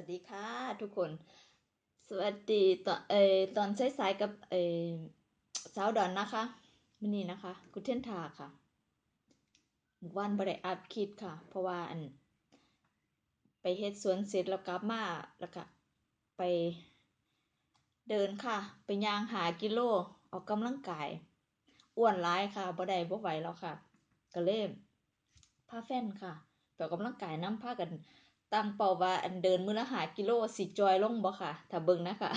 วัสดีค่ะทุกคน สวัสดีตอนเออตอนสายๆกับเออสาวดอนนะคะวันนี้นะคะกุเทนทาค่ะวันบริอัดคลิดค่ะ เพราะว่าอัน ไปเฮ็ดสวนเสร็จแล้วกลับมาแล้วก็ไปเดินค่ะ ไปย่างหากิโล ออกกำลังกายอ้วนร้ายค่ะบ่ได้บ่ไหวแล้วค่ะ ก็เลยพาแฟนค่ะไปออกกำลังกายน้ำพากัน ตั้งเป้าว่าอันเดินมื้อละหากิโลสิจอยลงบ่ค่ะ ถ้าเบิ่งนะคะ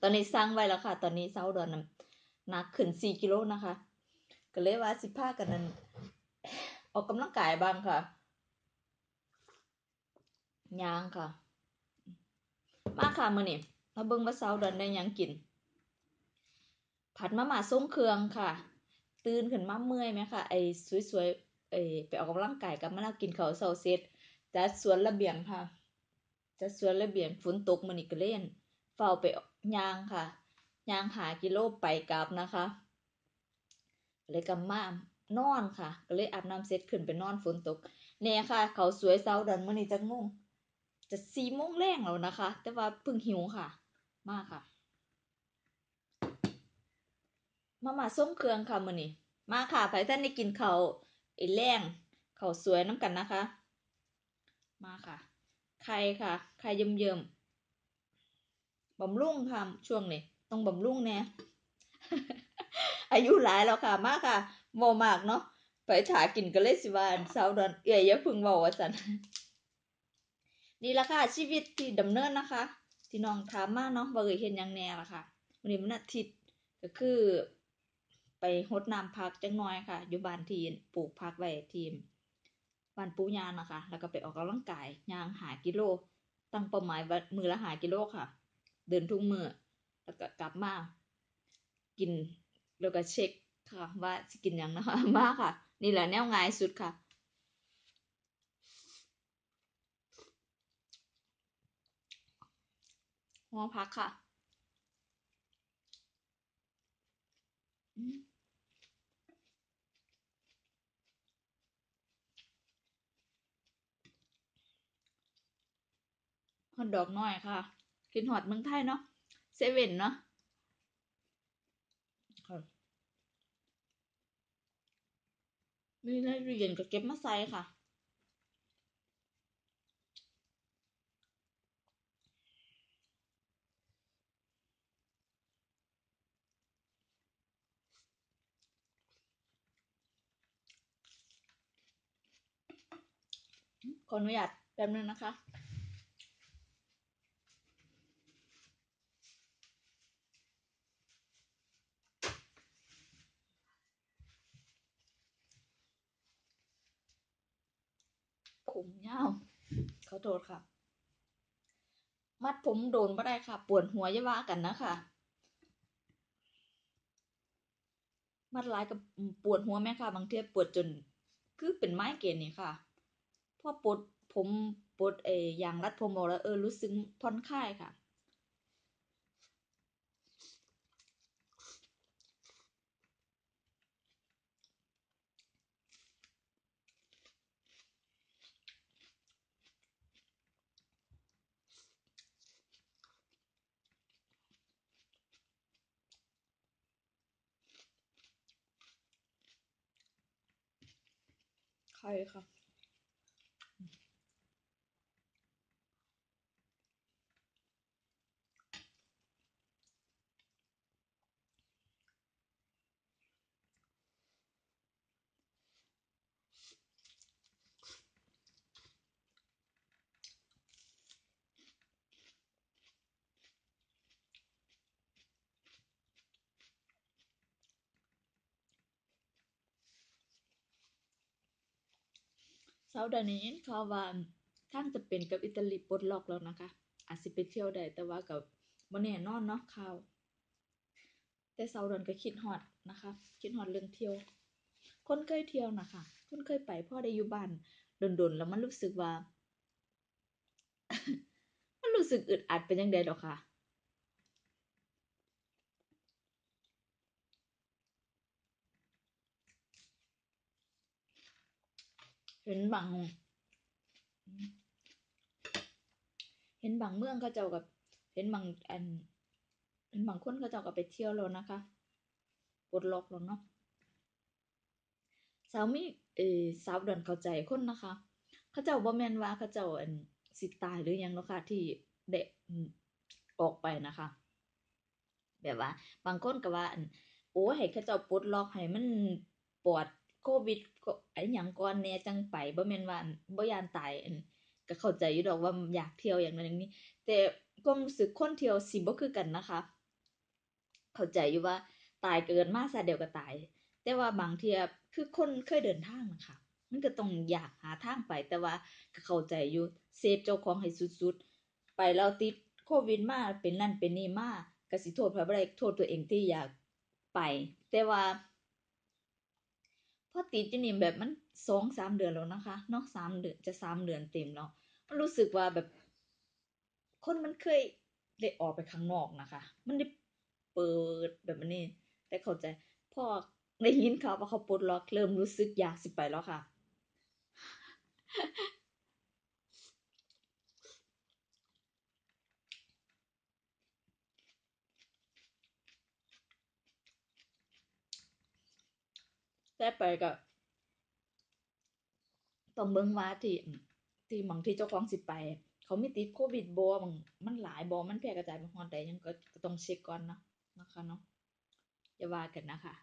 ตอนนี้สั่งไว้แล้วค่ะ ตอนนี้เซาดอนน้ำหนักขึ้น4กิโลนะคะ ก็เลยว่าสิพากันนั้นออกกำลังกายบ้างค่ะยางค่ะ มาค่ะมื้อนี้มาเบิ่งว่าเซาดอนได้ยังกิน ผัดมะม่าส้มเครื่องค่ะ ตื่นขึ้นมาเมื่อยไหมคะไอ้สวยๆไอ้ไปออกกำลังกายกับมาแล้วกินข้าวเช้าเสร็จ จัดสวนระเบียงค่ะ จัดสวนระเบียงฝนตกมันอีกเล่นเฝ้าไปยางค่ะยางหากิโลไปกลับนะคะ เลยกำมานอนค่ะ ก็เลยอาบน้ำเสร็จขึ้นไปนอนฝนตกเนี่ยค่ะ เขาสวยเซาดันมันนี่จะงงจะสี่โมงแรงแล้วนะคะ แต่ว่าพิ่งหิวค่ะ มากค่ะ มามาส้มเครื่องค่ะมือนี่มาค่ะไผ่ท่านได้กินเขาไอ้แรงเขาสวยน้ำกันนะคะ มาค่ะ ไข่ค่ะ ไข่เยิ้มๆบำรุงค่ะ ช่วงนี้ต้องบำรุงแน่อายุหลายแล้วค่ะ มาค่ะโมมากเนาะ ไปถากินกันเลยสิวานเสาวดอนเอื่อยอย่าพึ่งเบาว่าสันนี่ละค่ะ ชีวิตที่ดำเนินนะคะ ที่น้องถามมาเนาะบ่เคยเห็นยังแน่ละค่ะวันนี้มันอาทิตย์ก็คือ ไปหดน้ำผักจังน้อยค่ะ อยู่บ้านที่ปลูกผักไว้ทีม บ้านปูยางนะคะ แล้วก็ไปออกกำลังกายยางหากิโล ตั้งเป้าหมายว่ามือละหากิโลค่ะ เดินทุกมือแล้วก็กลับมากินแล้วก็เช็คค่ะ ว่าสิกินยังนะคะมากค่ะ นี่แหละแนวง่ายสุดค่ะหัวพักค่ะ อืมฮอทดอกน้อยค่ะ กินฮอตเมืองไทยเนาะเซเว่นเนาะมีในตู้เย็นก็เก็บมาใส่ค่ะขออนุญาตแป๊บนึงนะคะ ผมเงาเขาโทษค่ะ มัดผมโดนบ่ได้ค่ะ ปวดหัวย่าว่ากันนะค่ะ มัดหลายกับปวดหัวแม่ค่ะ บางเทีปวดจน คือเป็นไม้เกณฑ์นี่ค่ะพอปวดผมปวดเออยางรัดผมบอกแล้วเออรู้สึกผ่อนคลายค่ะ ใครค่ะเซาดานี้เขาว่าทางจะเป็นกับอิตาลีปลดล็อกแล้วนะคะ อาจสิไปเที่ยวได้แต่ว่ากับบ่แน่นอนเนาะข่าว แต่เซาเดอนก็คิดฮอดนะคะ คิดฮอดเรื่องเที่ยว คนเคยเที่ยวนะคะ คนเคยไปพ่อได้อยู่บ้านดนๆแล้วมันรู้สึกว่า มันรู้สึกอึดอัดเป็นจังไดดอกค่ะ เห็นบางเห็นบางเมืองเขาเจ้ากับ เห็นบางอันเห็นบางคนเขาเจ้าก็ไปเที่ยวแล้วนะคะปลดล็อกแล้วเนาะสาวมีเออสาวดอนเข้าใจคนนะคะ เขาเจ้าบ่แมนว่าเขาเจ้าอันสิตายหรือยังเนาะค่ะที่ได้อืมออกไปนะคะ แบบว่า บางคนก็ว่าอันโอ้ให้เขาเจ้าปลดล็อกให้มันปลอดโควิด ก็ไอ้หยังก่อนแน่จังไปบ่แม่นว่าบ่ยานตายอันก็เข้าใจอยู่ดอกว่าอยากเที่ยวอย่างนั้นอย่างนี้ แต่ความรู้สึกคนเที่ยวสิบ่คือกันนะคะ เข้าใจอยู่ว่าตายเกินมาซะเดียวก็ตาย แต่ว่าบางเทียคือคนเคยเดินทางนะค่ะมันก็ต้องอยากหาทางไปแต่ว่าก็เข้าใจอยู่เซฟเจ้าของให้สุดๆ ไปแล้วติดโควิดมาเป็นนั่นเป็นนี่มาก็สิโทษไผบ่ได้โทษตัวเองที่อยากไป แต่ว่า พอติดอยู่นี่แบบมันสองสามเดือนแล้วนะคะเนาะ3เดือนจะสามเดือนเต็มแล้วมันรู้สึกว่าแบบ คนมันเคยได้ออกไปข้างนอกนะคะ มันได้เปิดแบบนี้ แต่เข้าใจพอได้ยินเขาวว่าเขาปลดล็อกเริ่มรู้สึกอยากสิไปแล้วค่ะ แต่ไปก็ต้องเบิ่งว่าที่ที่บางที่เจ้าของสิไป เขามีติดโควิดบอมันมันหลายบอมันแพร่กระจายไปฮอนแต่ยังก็ต้องเช็กก่อนเนาะนะคะเนาะอย่าว่ากันนะคะ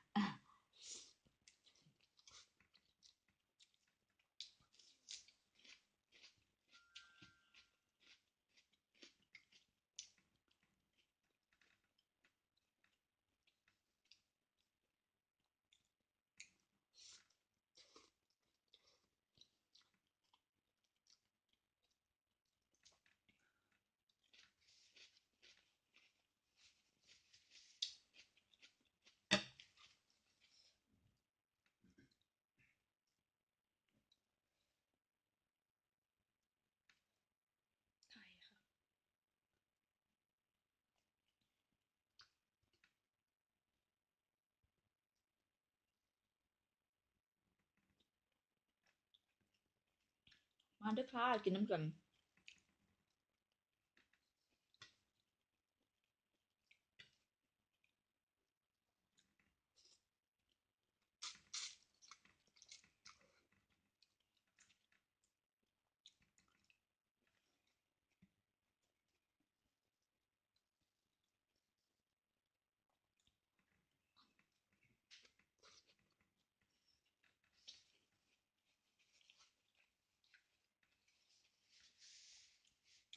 มาเด้อค่ะกินน้ำกัน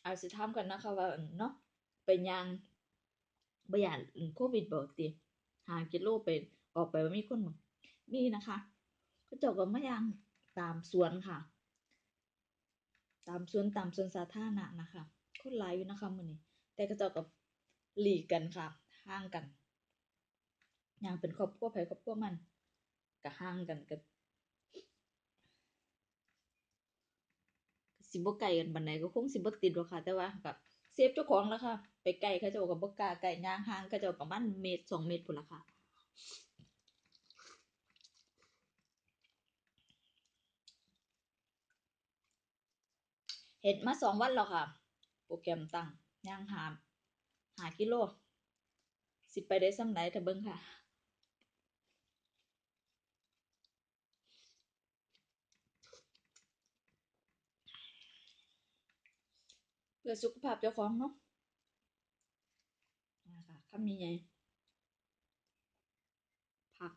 อาสิถามกันนะคะว่าเนาะไปย่างบ่ย้านโควิดบ่ติ5กิโลไปออกไปว่ามีคนบ่มีนะคะเขาเจ้าก็มาย่างตามสวนค่ะ ตามสวนตามสวนสาธารณะนะคะคนหลายอยู่นะคะมื้อนี้แต่เขาเจ้าก็หลีกกันค่ะห่างกันย่างเป็นครอบครัวไผครอบครัวมันก็ห่างกันก็ สิบ่ไกลกันปานใดก็คงสิบ่ติดหรอกค่ะ แต่ว่าก็เซฟเจ้าของแล่ะค่ะ ไปใกล้เขาเจ้าก็บ่กล้าใกล้ย่างห่างเขาเจ้าประมาณเมตรสองเมตรพู้นละค่ะเฮ็ดมาสองวันแล้วค่ะ โปรแกรมตั้งย่างหามหากิโล สิไปได้ส่ำใดถ้าเบิ่งค่ะ เพื่อสุขภาพเจ้าของเนาะอ่าค่ะคำนี้ไงผัก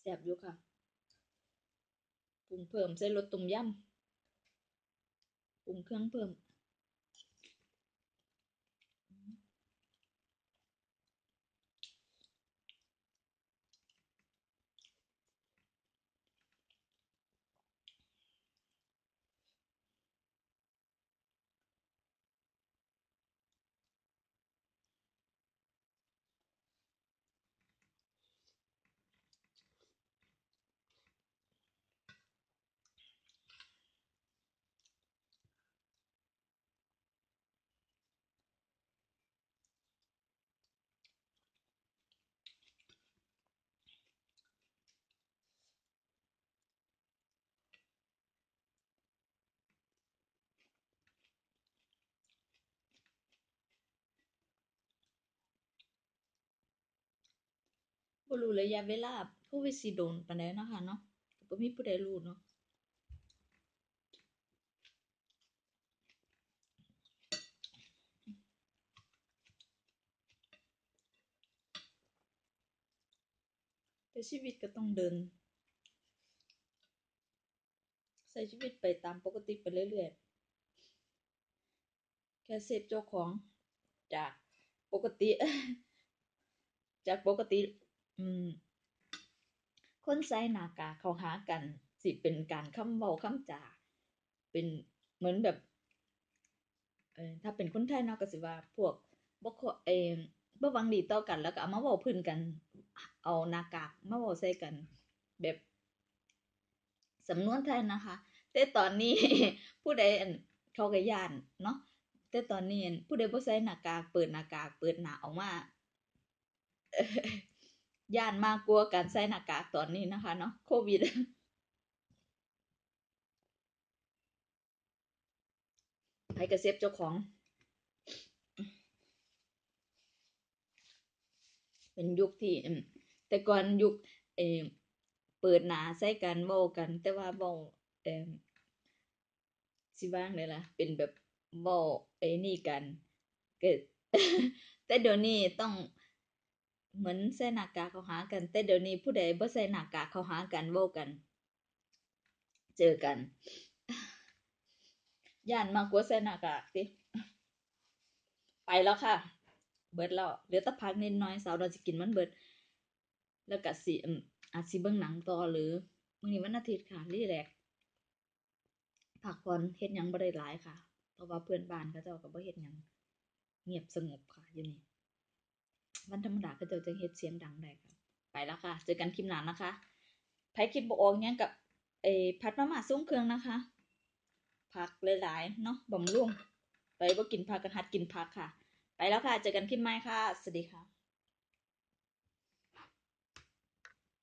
แซ่บอยู่ค่ะปรุงเพิ่มใส่รสต้มยำปรุงเครื่องเพิ่ม บ่รู้ระยะเวลาโควิดสิโดนปานใดเนาะค่ะเนาะก็บ่มีผู้ใดรู้เนาะแต่ชีวิตก็ต้องเดินใช้ชีวิตไปตามปกติไปเรื่อยๆ แค่เซฟเจ้าของจากปกติ จากปกติ อืม คนใส่หน้ากากเขาหากัน สิเป็นการคำเว้าคำจาเป็นเหมือนแบบเออถ้าเป็นคนไทยเนาะก็สิว่าพวกบ่ค่อยเอ่อบ่หวังดีต่อกัน แล้วก็เอามาเว้าพื้นกัน เอาหน้ากากมาเว้าใส่กัน แบบสำนวนไทยนะคะ แต่ตอนนี้ ผู้ใดอั่นเขาก็ย้านเนาะแต่ตอนนี้ผู้ใดบ่ใส่หน้ากาก เปิดหน้ากาก เปิดหน้าออกมา ย้านมากกว่าการใส่หน้ากากตอนนี้นะคะเนาะโควิดไผก็เซฟเจ้าของ เป็นยุคที่แต่ก่อนยุคเอเปิดหน้าใส่กันเว้ากัน แต่ว่าเว้าเอ่อสิว่าจั่งใดล่ะ เป็นแบบเว้าไอ้นี่กันก็แต่เดี๋ยวนี้ต้อง เหมือนใส่หน้ากากเขาหากัน แต่เดี๋ยวนี้ผู้ใดบ่ใส่หน้ากากเขาหากันเว้ากัน เจอกันย้านมากกว่าใส่หน้ากากติไปแล้วค่ะ เบิดแล้วเหลือแต่พักนิดน่อยสาวเราสิกินมันเบิด แล้วก็สิอาจสิเบิ่งหนังต่อหรือมื้อนี้วันอาทิตย์ค่ะรีแลกซ์พักผ่อนเฮ็ดยังบ่ได้หลายค่ะ เพราะว่าเพื่อนบ้านเขาเจ้าก็บ่เฮ็ดยังเงียบสงบค่ะอยู่นี่ วันธรรมดาก็เจ้าจะเฮ็ดเสียงดังได้ค่ะ ไปแล้วค่ะ เจอกันคลิปหน้านะคะไผคิดบ่ออกยังกับเอ้ผัดมาม่าซุ้งเครื่องนะคะ ผักหลายๆเนาะบำรุงไปบ่กินผักกันหัดกินผักค่ะ ไปแล้วค่ะ เจอกันคลิปใหม่ค่ะ สวัสดีค่ะ